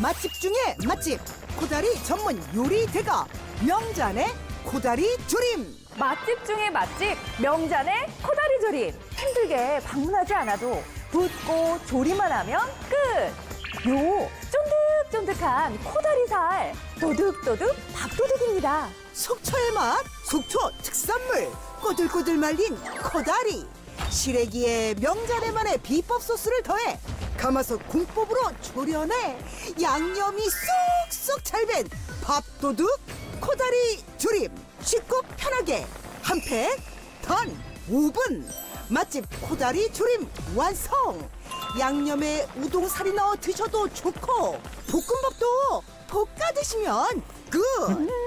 맛집 중에 맛집. 코다리 전문 요리 대가. 명잔의 코다리 조림. 맛집 중에 맛집. 명잔의 코다리 조림. 힘들게 방문하지 않아도 붓고 조리만 하면 끝! 요 쫀득쫀득한 코다리살. 도둑도둑 밥도둑입니다. 속초의 맛 속초 특산물. 꼬들꼬들 말린 코다리. 시래기에 명잔의만의 비법 소스를 더해 가마솥 공법으로 조려내 양념이 쏙쏙 잘 밴 밥도둑 코다리 조림. 쉽고 편하게. 한팩단 5분. 맛집 코다리 조림 완성. 양념에 우동살이 넣어 드셔도 좋고 볶음밥도 볶아 드시면 끝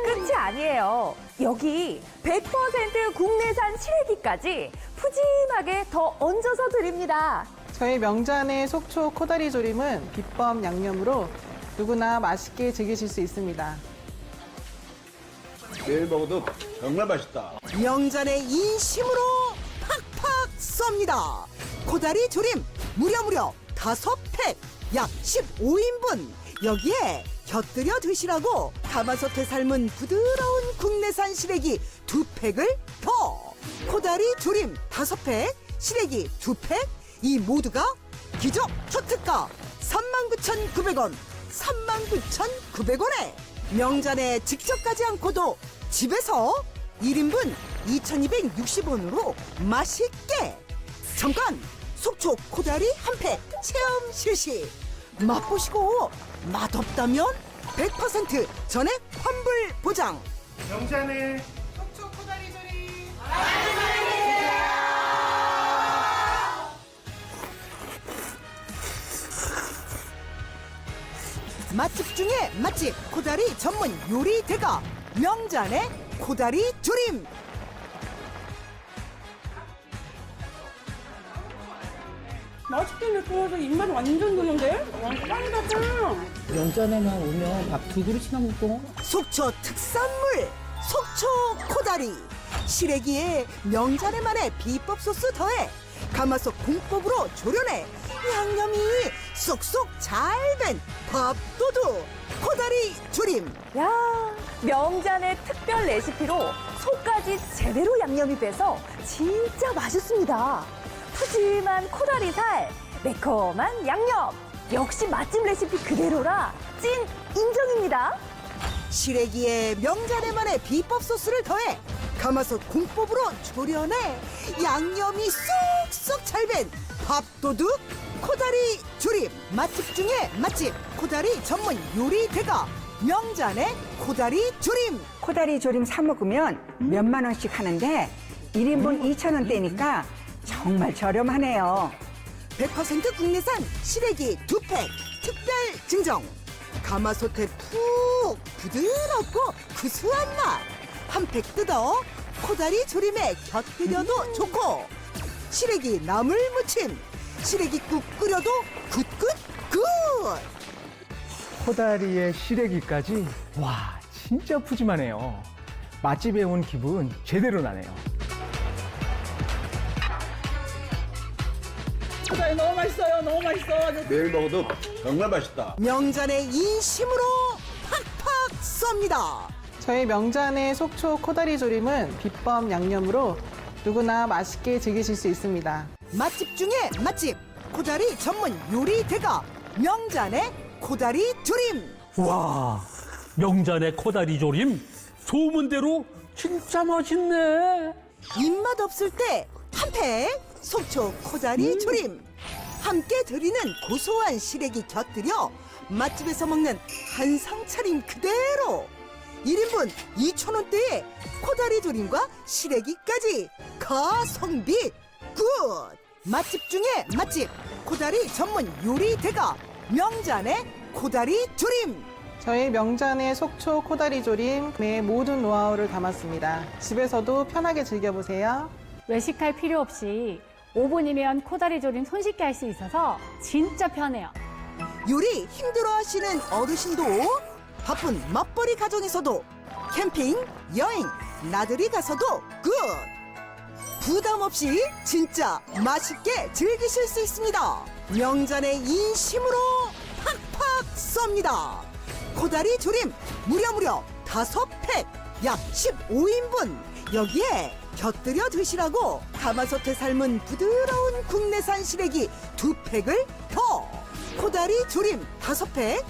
끝이 아니에요. 여기 100% 국내산 시래기까지 푸짐하게 더 얹어서 드립니다 저희 명잔의 속초 코다리 조림은 비법 양념으로 누구나 맛있게 즐기실 수 있습니다. 매일 먹어도 정말 맛있다. 명잔의 인심으로 팍팍 쏩니다. 코다리 조림 무려 무려 다섯 팩, 약 15인분. 여기에 곁들여 드시라고 가마솥에 삶은 부드러운 국내산 시래기 두 팩을 더. 코다리 조림 다섯 팩, 시래기 두 팩, 이 모두가 기적 초특가 39,900원, 39,900원에 명잔에 직접 가지 않고도 집에서 1인분 2,260원으로 맛있게 잠깐 속초 코다리 한 팩 체험 실시. 맛보시고 맛없다면 100% 전액 환불 보장. 명잔의 맛집 중에 맛집 코다리 전문 요리 대가 명잔의 코다리 조림 맛있게 매콤해서 입맛 완전 도는데? 와, 짱이다, 짱! 명절에만 오면 밥 두 그릇이나 먹고 속초 특산물 속초 코다리 시래기에 명자네만의 비법 소스 더해 가마솥 공법으로 조려내 양념이 쏙쏙 잘밴 밥도둑 코다리 조림 야 명잔의 특별 레시피로 속까지 제대로 양념이 배서 진짜 맛있습니다. 푸짐한 코다리 살, 매콤한 양념. 역시 맛집 레시피 그대로라 찐 인정입니다. 시래기에 명자네만의 비법 소스를 더해 가마솥 공법으로 조려내 양념이 쏙 쏙 잘 밴 밥도둑 코다리 조림. 맛집 중에 맛집 코다리 전문 요리 대가 명잔의 코다리 조림. 코다리 조림 사 먹으면 몇만 원씩 하는데 1인분 2천 원대니까 정말 저렴하네요. 100% 국내산 시래기 두 팩 특별 증정. 가마솥에 푹 부드럽고 구수한 맛. 한 팩 뜯어 코다리 조림에 곁들여도 좋고 시래기 나물 무침 시래기국 끓여도 굿굿 굿 코다리의 시래기까지 와 진짜 푸짐하네요. 맛집에 온 기분 제대로 나네요. 코다리 너무 맛있어요, 너무 맛있어. 매일 먹어도 정말 맛있다. 명잔의 인심으로 팍팍 쏩니다 저희 명잔의 속초 코다리 조림은 비법 양념으로 누구나 맛있게 즐기실 수 있습니다. 맛집 중에 맛집. 코다리 전문 요리 대가. 명잔의 코다리 조림. 와 명잔의 코다리 조림? 소문대로 진짜 맛있네. 입맛 없을 때한팩 속초 코다리 조림. 함께 드리는 고소한 시래기 곁들여 맛집에서 먹는 한상 차림 그대로 1인분 2,000원대에 코다리 조림과 시래기까지 가성비 굿 맛집 중에 맛집 코다리 전문 요리 대가 명잔의 코다리 조림 저희 명잔의 속초 코다리 조림의 모든 노하우를 담았습니다. 집에서도 편하게 즐겨보세요. 외식할 필요 없이 5분이면 코다리 조림 손쉽게 할 수 있어서 진짜 편해요. 요리 힘들어 하시는 어르신도 바쁜 맞벌이 가정에서도 캠핑, 여행, 나들이 가서도 굿! 부담 없이 진짜 맛있게 즐기실 수 있습니다. 명잔의 인심으로 팍팍 쏩니다. 코다리 조림 무려 무려 다섯 팩, 약 15인분. 여기에 곁들여 드시라고 가마솥에 삶은 부드러운 국내산 시래기 두 팩을 더. 코다리 조림 다섯 팩,